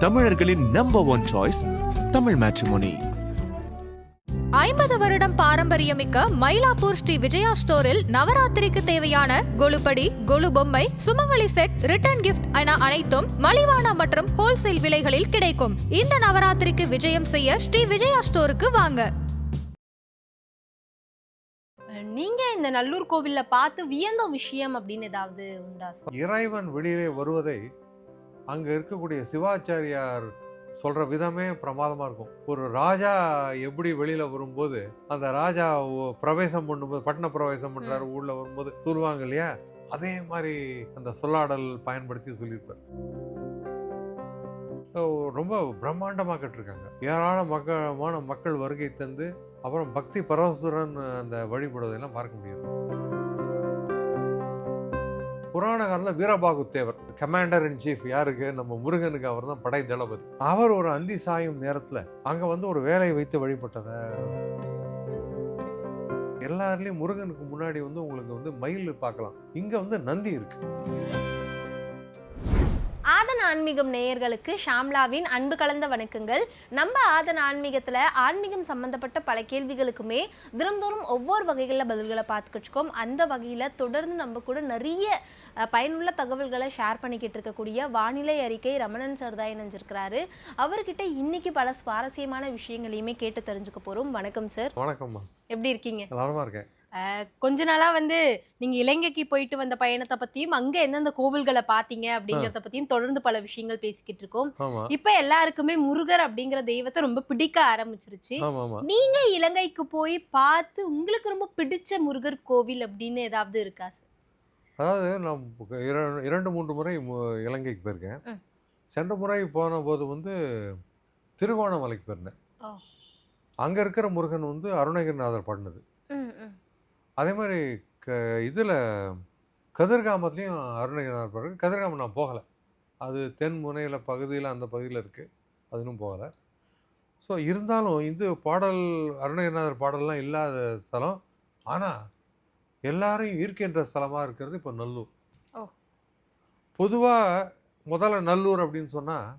தமிழர்களின் number one choice Tamil matrimony ஐம்பது வருடம் பாரம்பரியமிக்க மயிலாப்பூர் ஸ்ரீ விஜயா ஸ்டோரில் நவராத்திரிக்கு தேவையான கொலுப்படி கொலு பொம்மை சுமங்கலி செட் ரிட்டர்ன் கிஃப்ட் என அனைத்தும் மலிவான மற்றும் ஹோல்சேல் விலைகளில் கிடைக்கும். இந்த நவராத்திரிக்கு விஜயம் செய்ய ஸ்ரீ விஜயா ஸ்டோருக்கு வாங்க. நீங்க இந்த நல்லூர் கோவில்ல பார்த்து வியந்த விஷயம் அப்படின்னு ஏதாவது உண்டா? இறைவன் வெளியிலே வருவதை அங்கே இருக்கக்கூடிய சிவாச்சாரியார் சொல்ற விதமே பிரமாதமா இருக்கும். ஒரு ராஜா எப்படி வெளியில வரும்போது அந்த ராஜா பிரவேசம் பண்ணும்போது பட்டண பிரவேசம் பண்றாரு ஊர்ல வரும்போது சொல்லுவாங்க இல்லையா? அதே மாதிரி அந்த சொல்லாடல் பயன்படுத்தி சொல்லியிருப்பார். ரொம்ப பிரம்மாண்டமாக கட்டிருக்காங்க. ஏராள மக்களமான மக்கள் வருகை தந்து அப்புறம் பக்தி பரவசுடன் அந்த வழிபடுவதெல்லாம் பார்க்க முடியும் புராண காலத்தில் Veerabahu Devar commander in chief யாருக்கு? நம்ம முருகனுக்கு அவர் தான் படை தளபதி. அவர் ஒரு அந்தி சாயும் நேரத்தில் அங்கே வந்து ஒரு வேலையை வைத்து வழிபட்டதை. எல்லாருலேயும் முருகனுக்கு முன்னாடி வந்து உங்களுக்கு வந்து மயில் பார்க்கலாம். இங்கே வந்து நந்தி இருக்குது ஆதன் ஆன்மீகம் நேயர்களுக்கு ஷாம்லாவின் அன்பு கலந்த வணக்கங்கள். நம்ம ஆதன் ஆன்மீகத்துல ஆன்மீகம் சம்பந்தப்பட்ட பல கேள்விகளுக்குமே தினந்தோறும் ஒவ்வொரு வகைகளில் பதில்களை பார்த்துக்கிட்டு இருக்கோம். அந்த வகையில் தொடர்ந்து நம்ம கூட நிறைய பயனுள்ள தகவல்களை ஷேர் பண்ணிக்கிட்டு இருக்கக்கூடிய வானிலை அறிக்கை ரமணன் சார் தான் இணைஞ்சிருக்கிறாரு. அவர்கிட்ட இன்னைக்கு பல சுவாரஸ்யமான விஷயங்களையுமே கேட்டு தெரிஞ்சுக்க போறோம். வணக்கம் சார் வணக்கம்மா எப்படி இருக்கீங்க? நலமா இருக்கேன். கொஞ்ச நாளா வந்து நீங்க இலங்கைக்கு போயிட்டு வந்த பயணத்தை பத்தியும் அங்க எந்தெந்த கோவில்களை பாத்தீங்க அப்படிங்கறத பத்தியும் தொடர்ந்து பல விஷயங்கள் பேசிக்கிட்டு இருக்கோம். இப்ப எல்லாருக்குமே முருகர் அப்படிங்கிற தெய்வத்தை ரொம்ப பிடிக்க ஆரம்பிச்சிருச்சு. நீங்க இலங்கைக்கு போய் பார்த்து உங்களுக்கு ரொம்ப பிடிச்ச முருகர் கோவில் அப்படின்னு ஏதாவது இருக்கா சார்? அதாவது நான் இரண்டு மூன்று முறை இலங்கைக்கு போயிருக்கேன். சென்ற முறை போன போது வந்து திருகோணமலைக்கு போயிருந்தேன். அங்கே இருக்கிற முருகன் வந்து அருணகிரிநாதர் பாடினது. அதே மாதிரி க இதில் கதிர்காமத்துலேயும் அருணகிரிநாதர் பாடுறது கதிர்காமம் நான் போகலை. அது தென் முனையில் பகுதியில் அந்த பகுதியில் இருக்குது அது இன்னும் போகலை. ஸோ இருந்தாலும் இது பாடல் அருணகிரிநாதர் பாடல்லாம் இல்லாத ஸ்தலம். ஆனால் எல்லாரையும் ஈர்க்கின்ற ஸ்தலமாக இருக்கிறது இப்போ நல்லூர். பொதுவாக முதல்ல நல்லூர் அப்படின்னு சொன்னால்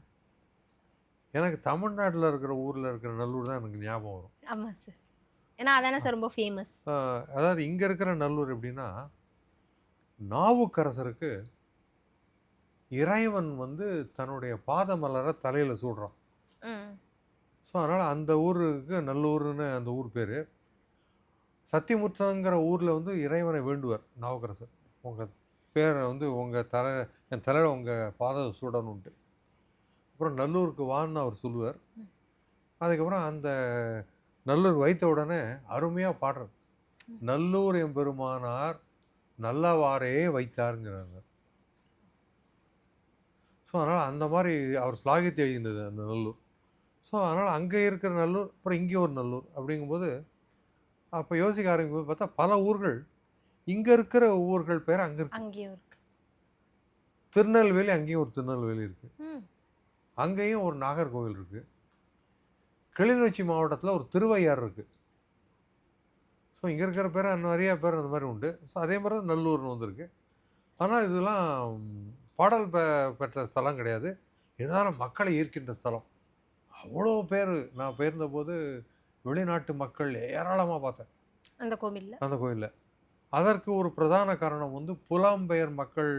எனக்கு தமிழ்நாட்டில் இருக்கிற ஊரில் இருக்கிற நல்லூர் தான் எனக்கு ஞாபகம் வரும். ஆமா சார் ஏன்னா அதானே சார் ரொம்ப ஃபேமஸ் அதாவது இங்கே இருக்கிற நல்லூர் எப்படின்னா நாவுக்கரசருக்கு இறைவன் வந்து தன்னுடைய பாதமலரை தலையில் சூடுறான். ஸோ அதனால் அந்த ஊருக்கு நல்லூர்னு அந்த ஊர் பேர். சத்தியமுற்றங்கிற ஊரில் வந்து இறைவனை வேண்டுவார் நாவுக்கரசர். உங்கள் பேரை வந்து உங்கள் தலை என் தலையில் உங்கள் பாத சூடணுன்ட்டு அப்புறம் நல்லூருக்கு வான்னு அவர் சொல்லுவார். அதுக்கப்புறம் அந்த நல்லூர் வைத்த உடனே அருமையாக பாடுறார் நல்லூர் எம்பெருமானார் நல்லவாறே வைத்தாருங்கிறாங்க. ஸோ அதனால் அந்த மாதிரி அவர் ஸ்லாகித்து எழுதினது அந்த நல்லூர். ஸோ அதனால் அங்கே இருக்கிற நல்லூர் அப்புறம் இங்கே ஒரு நல்லூர் அப்படிங்கும்போது அப்போ யோசிக்க ஆரம்பிக்கும்போது பார்த்தா பல ஊர்கள் இங்கே இருக்கிற ஊர்கள் பேர் அங்கே இருக்கு. அங்கேயும் இருக்கு. திருநெல்வேலி அங்கேயும் ஒரு திருநெல்வேலி இருக்குது. அங்கேயும் ஒரு நாகர்கோவில் இருக்குது கிளிநொச்சி மாவட்டத்தில் ஒரு திருவையாறு இருக்குது ஸோ இங்கே இருக்கிற பேர் நிறைய பேர் அந்த மாதிரி உண்டு. ஸோ அதே மாதிரி தான் நல்லூர்னு வந்திருக்கு ஆனால் இதெல்லாம் பாடல் பெ பெற்ற ஸ்தலம் கிடையாது. இருந்தாலும் மக்களை ஈர்க்கின்ற ஸ்தலம். அவ்வளோ பேர். நான் போயிருந்த போது வெளிநாட்டு மக்கள் ஏராளமாக பார்த்தேன். அந்த கோவில்ல? அந்த கோயிலில் அதற்கு ஒரு பிரதான காரணம் வந்து புலம்பெயர் மக்கள்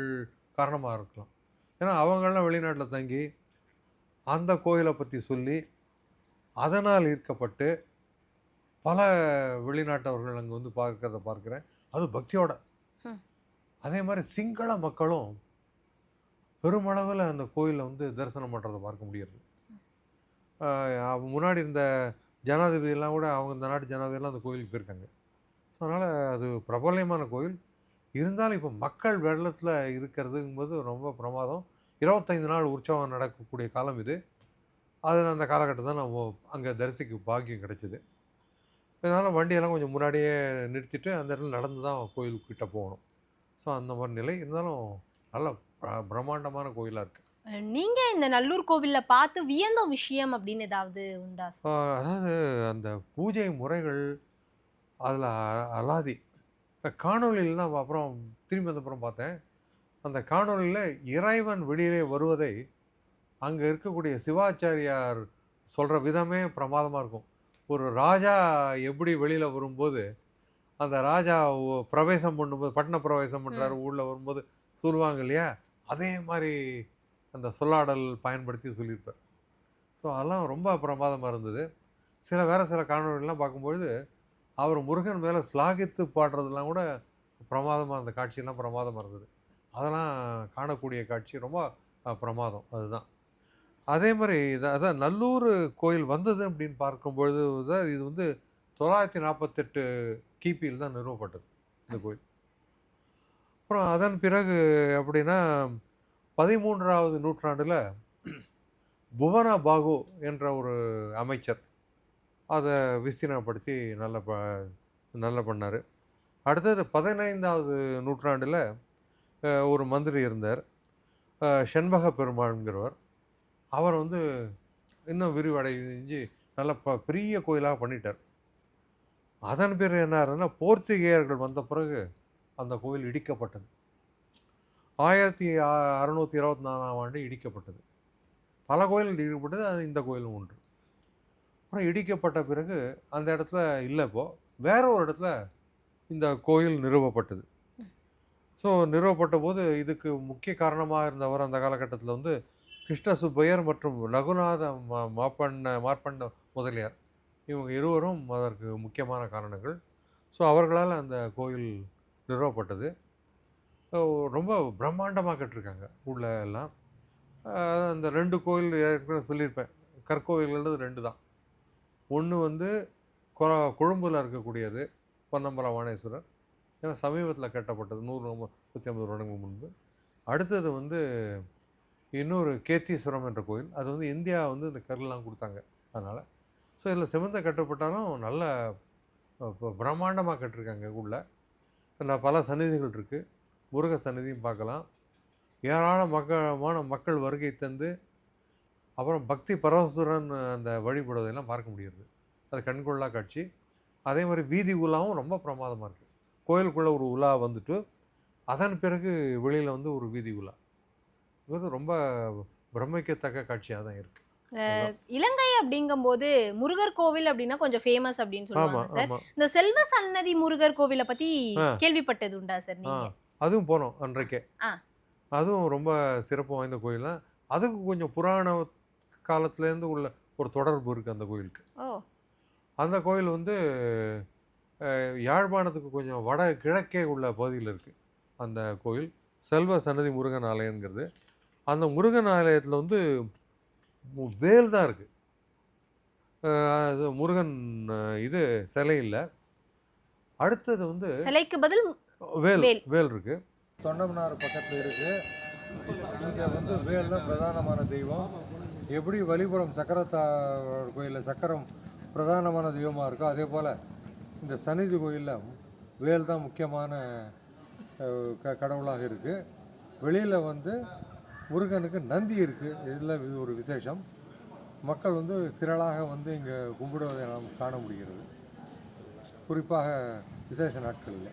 காரணமாக இருக்கலாம். ஏன்னா அவங்கெல்லாம் வெளிநாட்டில் தங்கி அந்த கோயிலை பற்றி சொல்லி அதனால் ஈர்க்கப்பட்டு பல வெளிநாட்டவர்கள் அங்கே வந்து பார்க்கறத பார்க்குறேன். அது பக்தியோட. அதே மாதிரி சிங்கள மக்களும் பெருமளவில் அந்த கோயிலை வந்து தரிசனம் பண்ணுறதை பார்க்க முடியுது முன்னாடி இருந்த ஜனாதிபதியெல்லாம் கூட அவங்க இந்த நாட்டு ஜனாதிபதியெல்லாம் அந்த கோயிலுக்கு போயிருக்காங்க. ஸோ அதனால் அது பிரபல்யமான கோயில். இருந்தாலும் இப்போ மக்கள் வெள்ளத்தில் இருக்கிறதுங்கும்போது ரொம்ப பிரமாதம். இருபத்தைந்து நாள் உற்சவம் நடக்கக்கூடிய காலம் இது. அது அந்த காலகட்டத்தில் தான் நம்ம அங்கே தரிசிக்க பாக்கியம் கிடைச்சிது. இதனால் வண்டியெல்லாம் கொஞ்சம் முன்னாடியே நிறுத்திட்டு அந்த இடத்துல நடந்து தான் கோயிலுக்கிட்ட போகணும். ஸோ அந்த மாதிரி நிலை. இருந்தாலும் நல்ல பிர- பிரம்மாண்டமான கோயிலாக இருக்குது அஹ், நீங்க இந்த நல்லூர் கோவில்ல பார்த்து வியந்த விஷயம் அப்படின்னு ஏதாவது உண்டா? அதாவது அந்த பூஜை முறைகள் அதில் அலாதி. இப்போ நான் அப்புறம் திரும்பி வந்த அப்புறம் பார்த்தேன். அந்த காணொளியில் இறைவன் வெளியிலே வருவதை அங்கே இருக்கக்கூடிய சிவாச்சாரியார் சொல்கிற விதமே பிரமாதமாக இருக்கும். ஒரு ராஜா எப்படி வெளியில் வரும்போது அந்த ராஜா பிரவேசம் பண்ணும்போது பட்டண பிரவேசம் பண்ணுறாரு ஊரில் வரும்போது சொல்லுவாங்க இல்லையா? அதே மாதிரி அந்த சொல்லாடல் பயன்படுத்தி சொல்லியிருப்பார். ஸோ அதெல்லாம் ரொம்ப பிரமாதமாக இருந்தது. சில வேறு சில காணொலிகள்லாம் பார்க்கும்பொழுது அவர் முருகன் மேலே ஸ்லாகித்து பாடுறதெல்லாம் கூட பிரமாதமாக அந்த காட்சியெல்லாம் பிரமாதமாக இருந்தது. அதெல்லாம் காணக்கூடிய காட்சி ரொம்ப பிரமாதம். அதுதான். அதே மாதிரி அதான் நல்லூர் கோயில் வந்தது அப்படின்னு பார்க்கும்பொழுது தான் இது வந்து தொள்ளாயிரத்தி நாற்பத்தெட்டு கிபியில் தான் நிறுவப்பட்டது இந்த கோயில். அப்புறம் அதன் பிறகு அப்படின்னா பதிமூன்றாவது நூற்றாண்டில் புவனா பாகு என்ற ஒரு அமைச்சர் அதை விஸ்தீர்ணப்படுத்தி நல்ல ப நல்ல பண்ணார். அடுத்தது பதினைந்தாவது நூற்றாண்டில் ஒரு மந்திரி இருந்தார். செண்பக பெருமாள்ங்கிறவர். அவர் வந்து இன்னும் விரிவடைஞ்சு நல்ல ப பெரிய கோயிலாக பண்ணிட்டார். அதன் பிறகு என்ன ஆகுதுன்னா போர்த்துகேயர்கள் வந்த பிறகு அந்த கோயில் இடிக்கப்பட்டது. ஆயிரத்தி அறநூற்றி இருபத்தி நாலாம் ஆண்டு இடிக்கப்பட்டது. பல கோயில்கள் இடிக்கப்பட்டது அது இந்த கோயிலும் ஒன்று. அப்புறம் இடிக்கப்பட்ட பிறகு அந்த இடத்துல இல்லை இப்போ வேற ஒரு இடத்துல இந்த கோயில் நிறுவப்பட்டது. ஸோ நிறுவப்பட்ட போது இதுக்கு முக்கிய காரணமாக இருந்தவர் அந்த காலகட்டத்தில் வந்து கிருஷ்ண சுப்பையர் மற்றும் ரகுநாத மா மாப்பண்ண மார்பண்ண முதலியார். இவங்க இருவரும் அதற்கு முக்கியமான காரணங்கள். ஸோ அவர்களால் அந்த கோயில் நிறுவப்பட்டது. ரொம்ப பிரம்மாண்டமாக கட்டிருக்காங்க உள்ள எல்லாம் அந்த ரெண்டு கோயில் ஏற்கனவே சொல்லியிருப்பேன். கற்கோவில்ன்றது ரெண்டு தான். ஒன்று வந்து கொ கொழும்பில் இருக்கக்கூடியது பொன்னம்பல வாணேஸ்வரர் ஏன்னா சமீபத்தில் கட்டப்பட்டது நூறு நூற்றி ஐம்பது வருடங்கள் முன்பு. அடுத்தது வந்து இன்னொரு கேத்தீஸ்வரம் என்ற கோயில் அது வந்து இந்தியா வந்து இந்த கருலாம் கொடுத்தாங்க அதனால். ஸோ இதில் சிமெந்த கட்டப்பட்டாலும் நல்ல பிரம்மாண்டமாக கட்டிருக்காங்க உள்ள. நான் பல சன்னிதிகள் இருக்குது முருக சன்னிதியும் பார்க்கலாம். ஏராள மக்களமான மக்கள் வருகை தந்து அப்புறம் பக்தி பரவசுரன் அந்த வழிபடுவதெல்லாம் பார்க்க முடியுது அது கண்கொள்ளா காட்சி. அதே மாதிரி வீதி உலாவும் ரொம்ப பிரமாதமாக இருக்குது கோயிலுக்குள்ளே ஒரு உலா வந்துட்டு அதன் பிறகு வெளியில் வந்து ஒரு வீதி உலா. இது ரொம்ப பிரமிக்கத்தக்க காட்சியாக தான் இருக்குது இலங்கை அப்படிங்கும்போது முருகர் கோவில் அப்படின்னா கொஞ்சம் ஃபேமஸ் அப்படின்னு சொல்லுவாங்க சார். இந்த செல்வ சன்னதி முருகர் கோவிலை பத்தி. கேள்விப்பட்டது உண்டா சார் நீங்க? அதுவும் போனோம் அன்றைக்கே. அதுவும் ரொம்ப சிறப்பு வாய்ந்த கோயில் தான். அதுக்கு கொஞ்சம் புராண காலத்துலேருந்து உள்ள ஒரு தொடர்பு இருக்குது அந்த கோயிலுக்கு. அந்த கோயில் வந்து யாழ்ப்பாணத்துக்கு கொஞ்சம் வட கிழக்கே உள்ள பகுதியில் இருக்குது அந்த கோயில். செல்வ சன்னதி முருகன் ஆலயங்கிறது அந்த முருகன் ஆலயத்தில் வந்து வேல் தான் இருக்குது அது முருகன் இது சிலை இல்லை. அடுத்தது வந்து சிலைக்கு பதில் வேல் வேல். இருக்கு. தொண்டமனார் பக்கத்தில் இருக்கு. இங்கே வந்து வேல் தான் பிரதானமான தெய்வம். எப்படி வலிபுரம் சக்கரத்தார் கோயிலில் சக்கரம் பிரதானமான தெய்வமாக இருக்கோ அதே போல் இந்த சந்நிதி கோயிலில் வேல் தான் முக்கியமான க கடவுளாக இருக்குது வெளியில் வந்து முருகனுக்கு நந்தி இருக்குது இதில் இது ஒரு விசேஷம். மக்கள் வந்து திரளாக வந்து இங்கே கும்பிடுவதை நாம் காண முடிகிறது. குறிப்பாக விசேஷ நாட்களில்.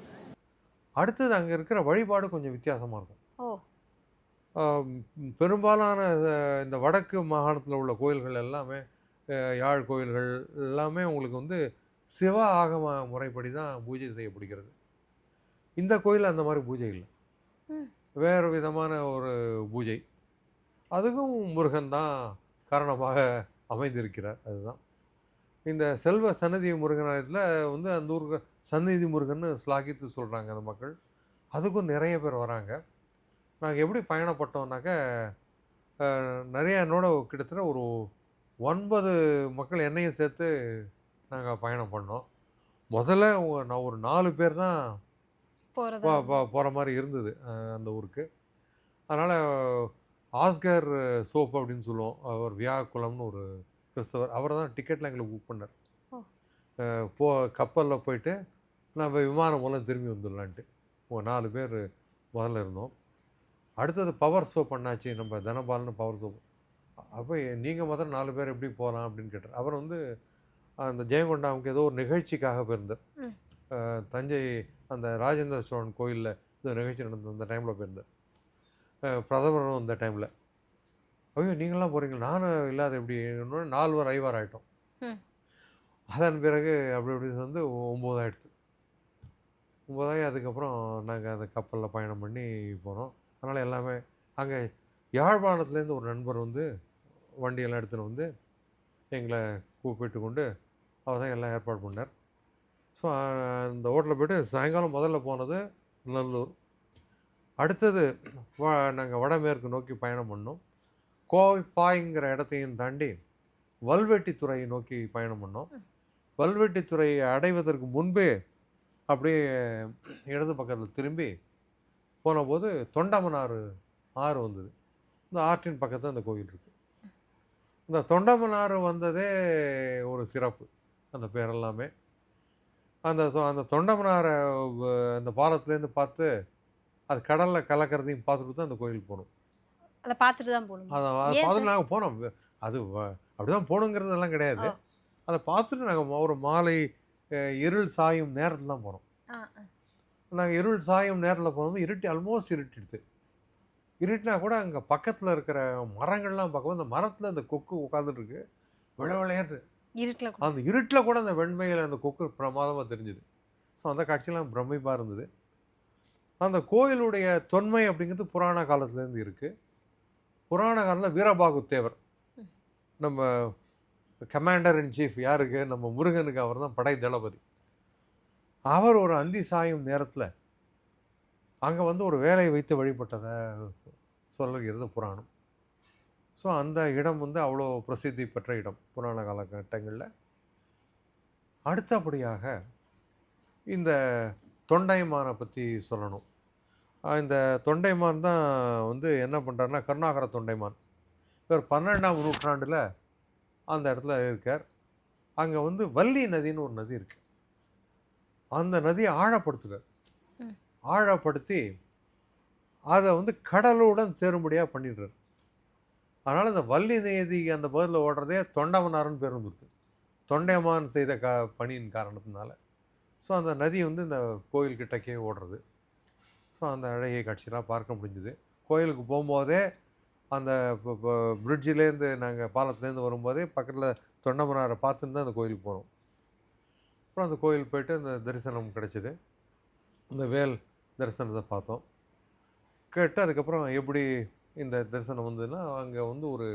அடுத்தது அங்கே இருக்கிற வழிபாடு கொஞ்சம் வித்தியாசமாக இருக்கும். பெரும்பாலான இந்த வடக்கு மாகாணத்தில் உள்ள கோயில்கள் எல்லாமே யாழ் கோயில்கள் எல்லாமே உங்களுக்கு வந்து சிவ ஆகம முறைப்படி தான் பூஜை செய்யப்படுகிறது. இந்த கோயில் அந்த மாதிரி பூஜை இல்லை. வேறு விதமான ஒரு பூஜை. அதுக்கும் முருகன் தான் காரணமாக அமைந்திருக்கிறார். அதுதான். இந்த செல்வ சன்னதி முருகனாலயத்தில் வந்து அந்த ஊருக்கு சந்நிதி முருகன்னு ஸ்லாகித்து சொல்கிறாங்க அந்த மக்கள். அதுக்கும் நிறைய பேர் வராங்க. நாங்கள் எப்படி பயணப்பட்டோம்னாக்க நிறைய என்னோட கிட்டத்தட்ட ஒரு ஒன்பது மக்கள் என்னையும் சேர்த்து நாங்கள் பயணம் பண்ணோம். முதல்ல நான் ஒரு நாலு பேர் தான் போகிற மாதிரி இருந்தது அந்த ஊருக்கு. அதனால் ஆஸ்கர் சோப் அப்படின்னு சொல்லுவோம். அவர் வியாக்குளம்னு ஒரு கிறிஸ்தவர் அவர் தான் டிக்கெட்லாம் எங்களுக்கு புக் பண்ணார். போ கப்பலில் போயிட்டு நம்ம விமானம் மூலம் திரும்பி வந்துடலான்ட்டு. நாலு பேர் முதல்ல இருந்தோம். அடுத்தது பவர் சோப் பண்ணாச்சு நம்ம தனபால்னு பவர் சோப் அப்போ நீங்கள் முதல்ல நாலு பேர் எப்படி போகலாம் அப்படின்னு கேட்டார். அவர் வந்து அந்த ஜெயங்கொண்டாவுக்கு ஏதோ ஒரு நிகழ்ச்சிக்காக போயிருந்தார். தஞ்சை அந்த ராஜேந்திர சோழன் கோயிலில் இந்த நிகழ்ச்சி நடந்த அந்த டைமில் போயிருந்தார் அஹ், பிரதமரும் அந்த டைமில் ஐயோ நீங்களாம் போகிறீங்க நானும் இல்லாத எப்படி? நால்வர் ஐவர் ஆகிட்டோம். அதன் பிறகு அப்படி அப்படி வந்து ஒம்பது ஆயிடுச்சு. ஒம்பதாயி அதுக்கப்புறம் நாங்கள் அந்த கப்பலில் பயணம் பண்ணி போனோம். அதனால் எல்லாமே அங்கே யாழ்ப்பாணத்துலேருந்து ஒரு நண்பர் வந்து வண்டியெல்லாம் எடுத்துகிட்டு வந்து எங்களை கூப்பிட்டு கொண்டு அவர் தான் எல்லாம் ஏற்பாடு பண்ணார். ஸோ அந்த ஹோட்டலில் போய்ட்டு சாயங்காலம் முதல்ல போனது நல்லூர். அடுத்தது நாங்கள் வடமேற்கு நோக்கி பயணம் பண்ணோம். கோவைப்பாய்ங்கிற இடத்தையும் தாண்டி வல்வெட்டித்துறையை நோக்கி பயணம் பண்ணோம். வல்வெட்டித்துறையை அடைவதற்கு முன்பே அப்படியே இடது பக்கத்தில் திரும்பி போனபோது தொண்டமனாறு ஆறு வந்தது. இந்த ஆற்றின் பக்கத்தில் அந்த கோயில் இருக்குது இந்த தொண்டமனாறு வந்ததே ஒரு சிறப்பு. அந்த பேர் எல்லாமே அந்த அந்த தொண்டமனாரை அந்த பாலத்துலேருந்து பார்த்து அது கடலில் கலக்கிறதையும் பார்த்துட்டு தான் அந்த கோயிலுக்கு போகணும். அதை பார்த்துட்டு தான் போகணும்? அதை பார்த்துட்டு நாங்கள் போனோம். அது வ- அப்படிதான் போகணுங்கிறதெல்லாம் கிடையாது. அதை பார்த்துட்டு நாங்கள் ஒரு மாலை இருள் சாயும் நேரத்தில் தான் போனோம். நாங்கள் இருள் சாயும் நேரில் போனது இருட்டி ஆல்மோஸ்ட் இருட்டிடுது. இருட்டினா கூட அங்கே பக்கத்தில் இருக்கிற மரங்கள்லாம் பார்க்கும்போது அந்த மரத்தில் அந்த கொக்கு உட்காந்துட்டு இருக்கு. விள விளையாட்டு இருட்டில் அந்த இருட்டில் கூட அந்த வெண்மையில் அந்த கொக்கு பிரமாதமாக தெரிஞ்சுது. ஸோ அந்த காட்சியெல்லாம் பிரமிப்பாக இருந்தது. அந்த கோயிலுடைய தொன்மை அப்படிங்கிறது புராண காலத்துலேருந்து இருக்குது புராண காலத்தில் வீரபாகு தேவர். நம்ம கமாண்டர் இன் சீஃப் யாருக்கு? நம்ம முருகனுக்கு அவர் தான் படை தளபதி. அவர் ஒரு அந்தி சாயும் நேரத்தில் அங்கே வந்து ஒரு வேலையை வைத்து வழிபட்டதை சொல்லுகிறது புராணம். ஸோ அந்த இடம் வந்து அவ்வளோ பிரசித்தி பெற்ற இடம் புராண காலகட்டங்களில். அடுத்தபடியாக இந்த தொண்டைமானை பற்றி சொல்லணும். இந்த தொண்டைமான் தான் வந்து என்ன பண்ணுறாருன்னா கருணாகர தொண்டைமான். இவர் பன்னெண்டாம் நூற்றாண்டில் அந்த இடத்துல இருக்கார். அங்கே வந்து வள்ளி நதின்னு ஒரு நதி இருக்குது அந்த நதியை ஆழப்படுத்துகிறார். ஆழப்படுத்தி அதை வந்து கடலுடன் சேரும்படியாக பண்ணிடுறார். அதனால் இந்த வள்ளி நேதி அந்த பகுதியில் ஓடுறதே தொண்டமனார்னு பேர் வந்துடுது தொண்டைமான் செய்த க பணியின் காரணத்தினால. ஸோ அந்த நதி வந்து இந்த கோயில் கிட்டக்கே ஓடுறது. ஸோ அந்த அழகிய காட்சியெலாம் பார்க்க முடிஞ்சுது. கோயிலுக்கு போகும்போதே அந்த பிரிட்ஜிலேருந்து நாங்கள் பாலத்துலேருந்து வரும்போதே பக்கத்தில் தொண்டமனாரை பார்த்துன்னு தான் அந்த கோயிலுக்கு போனோம். அப்புறம் அந்த கோயில் போயிட்டு அந்த தரிசனம் கிடச்சிது. அந்த வேல் தரிசனத்தை பார்த்தோம். கேட்டு அதுக்கப்புறம் எப்படி இந்த தரிசனம் வந்ததுன்னா அங்கே வந்து ஒரு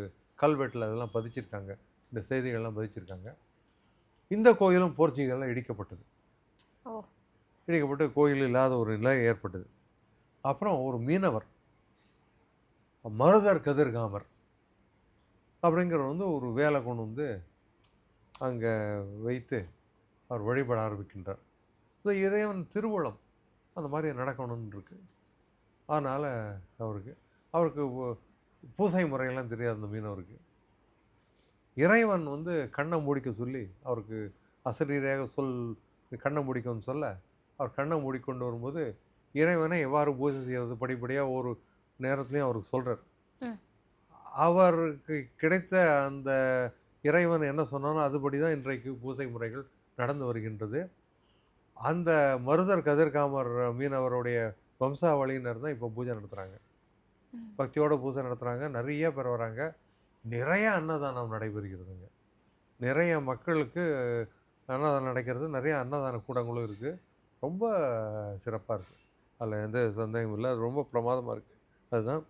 கல்வெட்டில் அதெல்லாம் பதிச்சிருக்காங்க. இந்த செய்திகள்லாம் பதிச்சிருக்காங்க. இந்த கோயிலும் போர்ச்சுகலில் இடிக்கப்பட்டது. இடிக்கப்பட்டு கோயில் இல்லாத ஒரு நிலை ஏற்பட்டது. அப்புறம் ஒரு மீனவர் மருதர் கதிர்காமர் அப்படிங்கிறவர் வந்து ஒரு வேலை கொண்டு வந்து அங்கே வைத்து அவர் வழிபட ஆரம்பிக்கின்றார். இறைவன் திருவுளம் அந்த மாதிரி நடக்கணும்னு இருக்கு. அதனால் அவருக்கு அவருக்கு பூசை முறையெல்லாம் தெரியாது அந்த மீனவருக்கு இறைவன் வந்து கண்ணை மூடிக்க சொல்லி அவருக்கு அசரீராக சொல் கண்ணை மூடிக்கணும்னு சொல்ல அவர் கண்ணை மூடிக்கொண்டு வரும்போது இறைவனை எவ்வாறு பூஜை செய்வது படிப்படியாக ஒரு நேரத்துலையும் அவருக்கு சொல்கிறார். அவருக்கு கிடைத்த அந்த இறைவன் என்ன சொன்னானோ அதுபடி தான் இன்றைக்கு பூஜை முறைகள் நடந்து வருகின்றது அந்த மருதர் கதிர்காமர் மீனவருடைய வம்சாவளியினர் தான் இப்போ பூஜை நடத்துகிறாங்க. பக்தியோட பூஜை நடத்துகிறாங்க நிறைய பேர் வராங்க. நிறைய அன்னதானம் நடைபெறுகிறதுங்க. நிறைய மக்களுக்கு அன்னதானம் நடக்கிறது நிறைய அன்னதான கூடங்களும் இருக்குது ரொம்ப சிறப்பாக இருக்குது அதில் எந்த சந்தேகமும் இல்லை. அது ரொம்ப பிரமாதமாக இருக்குது அதுதான்.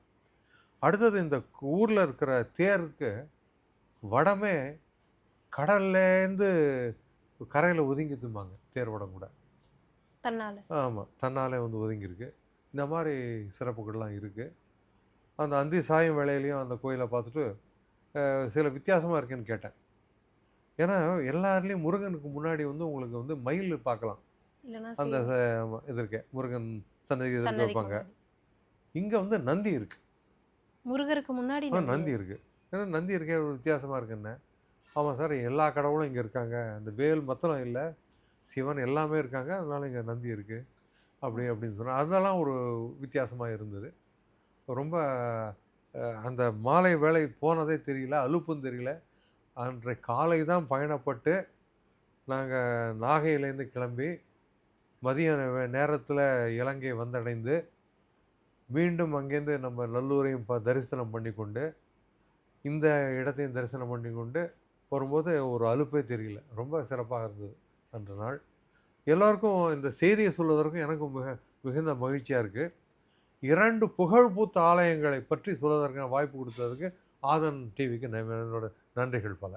அடுத்தது இந்த ஊரில் இருக்கிற தேருக்கு வடமே கடல்லேருந்து கரையில் ஒதுங்கி திரும்பாங்க தேர் வடம் கூட. தன்னால. ஆமாம் தன்னாலே வந்து ஒதுங்கியிருக்கு இந்த மாதிரி சிறப்புகள்லாம் இருக்குது அந்த அந்தி சாயும் வேளையிலையும் அந்த கோயிலை பார்த்துட்டு சில வித்தியாசமாக இருக்குன்னு கேட்டேன். ஏன்னா எல்லாருலேயும் முருகனுக்கு முன்னாடி வந்து உங்களுக்கு வந்து மயில் பார்க்கலாம். அந்த இது இருக்கு. முருகன் சன்னதி சன்னதிக்கு வைப்பாங்க. இங்கே வந்து நந்தி இருக்கு. முருகருக்கு முன்னாடி நந்தி இருக்கு. ஏன்னா நந்தி இருக்கே ஒரு வித்தியாசமாக இருக்குன்னு. ஆமாம் சார் எல்லா கடவுளும் இங்கே இருக்காங்க. அந்த வேல் மாத்திரம் இல்லை. சிவன் எல்லாமே இருக்காங்க. அதனால இங்கே நந்தி இருக்குது அப்படி அப்படின்னு சொன்னால் அதெல்லாம் ஒரு வித்தியாசமாக இருந்தது. ரொம்ப அந்த மாலை வேலை போனதே தெரியல அலுப்பும் தெரியல. அன்றை காலை தான் பயணப்பட்டு நாங்கள் நாகையிலேருந்து கிளம்பி மதிய நேரத்தில் இலங்கை வந்தடைந்து மீண்டும் அங்கேருந்து நம்ம நல்லூரையும் ப தரிசனம் பண்ணி கொண்டு இந்த இடத்தையும் தரிசனம் பண்ணி கொண்டு வரும்போது ஒரு அலுப்பே தெரியல. ரொம்ப சிறப்பாக இருந்தது அன்று நாள். எல்லோருக்கும் இந்த செய்தியை சொல்வதற்கும் எனக்கும் மிக மிகுந்த மகிழ்ச்சியாக இருக்குது இரண்டு புகழ்பூத்த ஆலயங்களை பற்றி சொல்வதற்கான வாய்ப்பு கொடுத்ததுக்கு ஆதன் டிவிக்கு என்னோட நன்றிகள் பல.